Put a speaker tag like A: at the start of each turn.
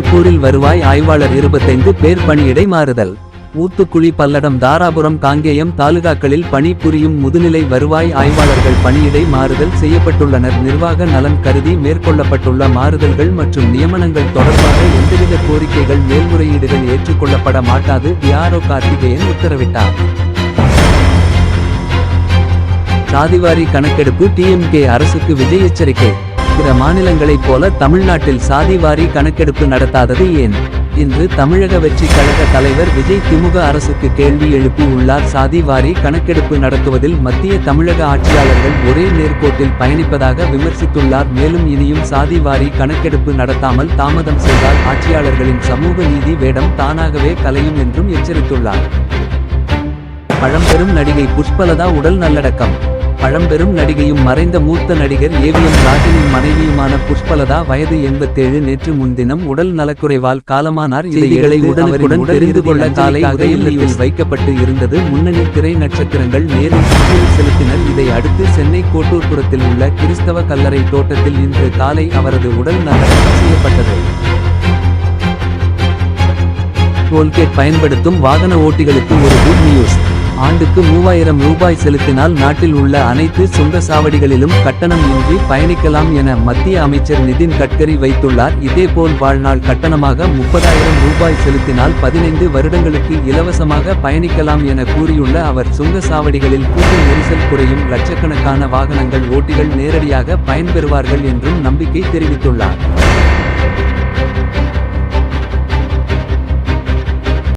A: வருவாய் ஆய்வாளர் இருபத்தைந்து பேர் பணியிடை மாறுதல். ஊத்துக்குழி பல்லடம் தாராபுரம் காங்கேயம் தாலுகாக்களில் பணிபுரியும் முதுநிலை வருவாய் ஆய்வாளர்கள் பணியிடை மாறுதல் செய்யப்பட்டுள்ளனர். நிர்வாக நலன் கருதி மேற்கொள்ளப்பட்டுள்ள மாறுதல்கள் மற்றும் நியமனங்கள் தொடர்பாக எந்தவித கோரிக்கைகள் மேல்முறையீடுகள் ஏற்றுக்கொள்ளப்பட மாட்டாது டிஆர்ஓ கார்த்திகேயன் உத்தரவிட்டார். சாதிவாரி கணக்கெடுப்பு டிஎம்கே அரசுக்கு விஜய் எச்சரிக்கை. பிற மாநிலங்களைப் போல தமிழ்நாட்டில் சாதிவாரி கணக்கெடுப்பு நடத்தாதது ஏன்? இன்று தமிழக வெற்றி கழக தலைவர் விஜய் திமுக அரசுக்கு கேள்வி எழுப்பி உள்ளார். சாதிவாரி கணக்கெடுப்பு நடத்துவதில் மத்திய தமிழக ஆட்சியாளர்கள் ஒரே நேர்கோட்டில் பயணிப்பதாக விமர்சித்துள்ளார். மேலும் இனியும் சாதிவாரி கணக்கெடுப்பு நடத்தாமல் தாமதம் செய்தால் ஆட்சியாளர்களின் சமூக நீதி வேடம் தானாகவே கலையும் என்றும் எச்சரித்துள்ளார். பழம்பெரும் நடிகை புஷ்பலதா உடல் நல்லடக்கம். பழம்பெரும் நடிகையும் மறைந்த மூத்த நடிகர் ஏவிஎம் ராஜனின் மனைவியுமான புஷ்பலதா வயது எண்பத்தேழு நேற்று முன்தினம் உடல் நலக்குறைவால் காலமானார். செய்திகளை உடனுக்குடன் தெரிந்து கொள்ள காலை உதயநிலையில் வைக்கப்பட்டு இருந்தது. முன்னணி திரை நட்சத்திரங்கள் நேரில் செலுத்தினர். இதை அடுத்து சென்னை கோட்டூர்புரத்தில் உள்ள கிறிஸ்தவ கல்லறை தோட்டத்தில் இன்று காலை அவரது உடல் நல்லடக்கம் செய்யப்பட்டது. டோல்கேட் பயன்படுத்தும் வாகன ஓட்டிகளுக்கு ஒரு குட் நியூஸ் ஆண்டுக்கு மூவாயிரம் ரூபாய் செலுத்தினால் நாட்டில் உள்ள அனைத்து சுங்க சாவடிகளிலும் கட்டணம் இன்றி பயணிக்கலாம் என மத்திய அமைச்சர் நிதின் கட்கரி வைத்துள்ளார். இதேபோல் வாழ்நாள் கட்டணமாக முப்பதாயிரம் ரூபாய் செலுத்தினால் பதினைந்து வருடங்களுக்கு இலவசமாக பயணிக்கலாம் என கூறியுள்ள அவர் சுங்க சாவடிகளில் கூட்ட நெரிசல் குறையும் லட்சக்கணக்கான வாகனங்கள் ஓட்டிகள் நேரடியாக பயன்பெறுவார்கள் என்றும் நம்பிக்கை தெரிவித்துள்ளார்.